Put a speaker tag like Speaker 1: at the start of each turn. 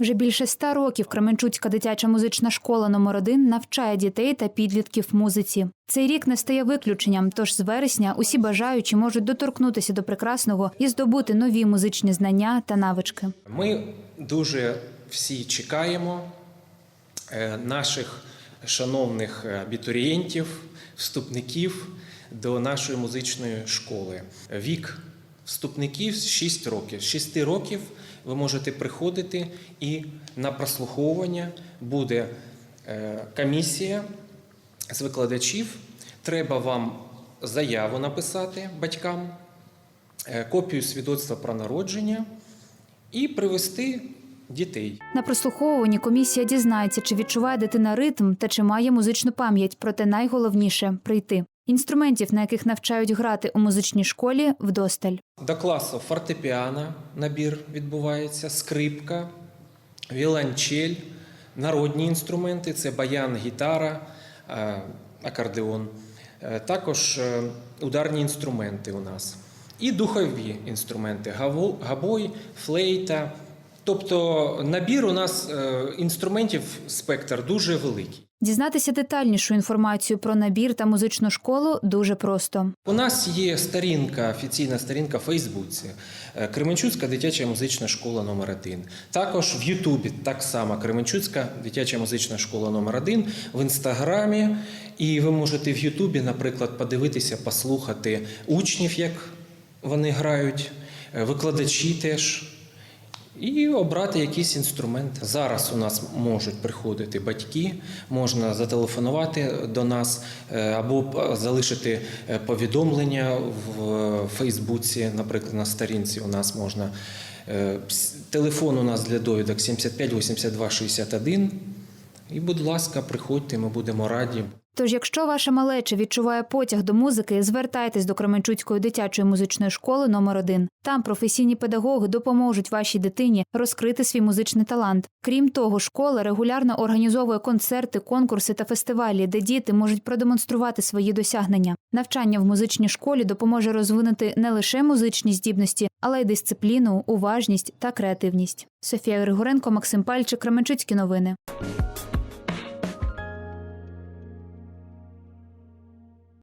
Speaker 1: Вже більше ста років Кременчуцька дитяча музична школа номер 1 навчає дітей та підлітків музиці. Цей рік не стає виключенням, тож з вересня усі бажаючі можуть доторкнутися до прекрасного і здобути нові музичні знання та навички.
Speaker 2: Ми дуже всі чекаємо е, наших шановних абітурієнтів, вступників до нашої музичної школи. Вік вступників 6 років. З 6 років ви можете приходити і на прослуховування буде е, комісія з викладачів. Треба вам заяву написати батькам, е, копію свідоцтва про народження і привести дітей.
Speaker 1: На прослуховуванні комісія дізнається, чи відчуває дитина ритм та чи має музичну пам'ять. Проте найголовніше прийти. Інструментів, на яких навчають грати у музичній школі, вдосталь.
Speaker 2: До класу фортепіано набір відбувається, скрипка, віолончель, народні інструменти це баян, гітара, е, акордеон. Е, Також е, ударні інструменти у нас. І духові інструменти габой, флейта. Тобто набір у нас е, інструментів спектр дуже великий.
Speaker 1: Дізнатися детальнішу інформацію про набір та музичну школу дуже просто.
Speaker 2: У нас є сторінка, офіційна сторінка в Фейсбуці е, Кременчуцька дитяча музична школа номер 1 Також в Ютубі так само Кременчуцька дитяча музична школа номер 1 в інстаграмі. І ви можете в Ютубі, наприклад, подивитися, послухати учнів, як вони грають, е, викладачі теж. І обрати якийсь інструмент. Зараз у нас можуть приходити батьки, можна зателефонувати до нас е, або залишити е, повідомлення в Фейсбуці, наприклад, на сторінці у нас можна. Е, Телефон у нас для довідок 75 82 61. І, будь ласка, приходьте, ми будемо раді.
Speaker 1: Тож, якщо ваша малеча відчуває потяг до музики, звертайтесь до Кременчуцької дитячої музичної школи номер 1 Там професійні педагоги допоможуть вашій дитині розкрити свій музичний талант. Крім того, школа регулярно організовує концерти, конкурси та фестивалі, де діти можуть продемонструвати свої досягнення. Навчання в музичній школі допоможе розвинути не лише музичні здібності, але й дисципліну, уважність та креативність. Софія Григоренко, Максим Пальчик, Кременчуцькі новини.